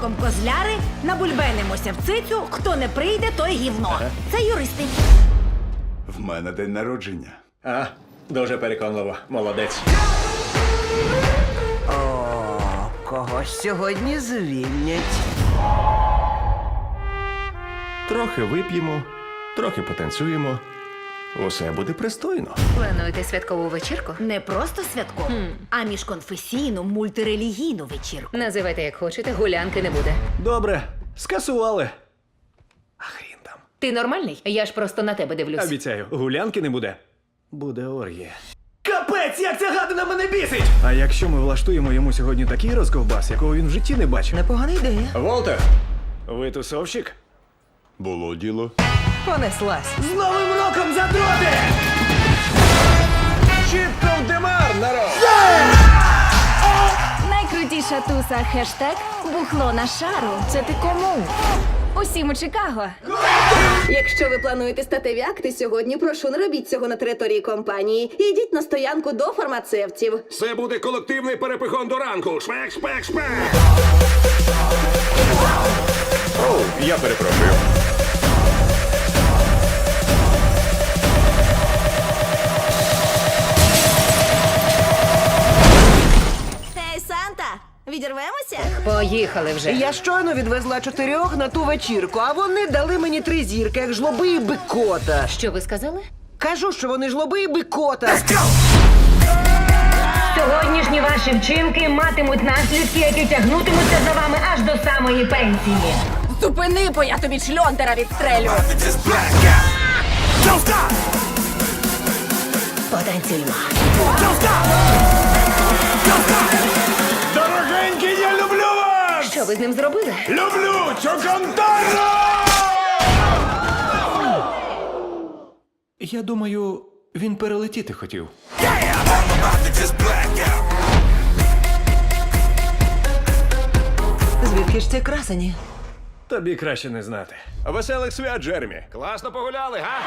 боком козляри, набульбенимося в цицю, хто не прийде, той гівно. Це юристи. В мене день народження. А, дуже переконливо. Молодець. Когось сьогодні звільнять. Трохи вип'ємо, трохи потанцюємо. Усе буде пристойно. Плануєте святкову вечірку? Не просто святкову, а міжконфесійну мультирелігійну вечірку. Називайте як хочете, гулянки не буде. Добре, скасували. А хрін там. Ти нормальний? Я ж просто на тебе дивлюсь. Обіцяю, гулянки не буде. Буде оргія. Капець, як ця гадина мене бісить! А якщо ми влаштуємо йому сьогодні такий розковбас, якого він в житті не бачив? Непогана ідея. Волтер, ви тусовщик? Було діло. Понеслась. З Новим роком задроти! Найкрутіша туса хештег бухло на шару. Це ти кому? Усім у Чикаго. Якщо ви плануєте статеві акти сьогодні, прошу не робіть цього на території компанії. Йдіть на стоянку до фармацевтів. Це буде колективний перепихон до ранку. Шпек, шпек, шпек. Оу, я перепрошую. Ей, Санта, відірвемося? Поїхали вже. Я щойно відвезла чотирьох на ту вечірку, а вони дали мені три зірки, як жлоби і бикота. Що ви сказали? Кажу, що вони жлоби і бикота. Сьогоднішні ваші вчинки матимуть наслідки, які тягнутимуться за вами аж до самої пенсії. Зупини, бо я тобі чльондера відстрелю. Потанцюємо. Що ви з ним зробили? Люблю Чокантаро! Я думаю, він перелетіти хотів. Звідки ж ці красені? Тобі краще не знати. Веселих свят, Джермі. Класно погуляли, га?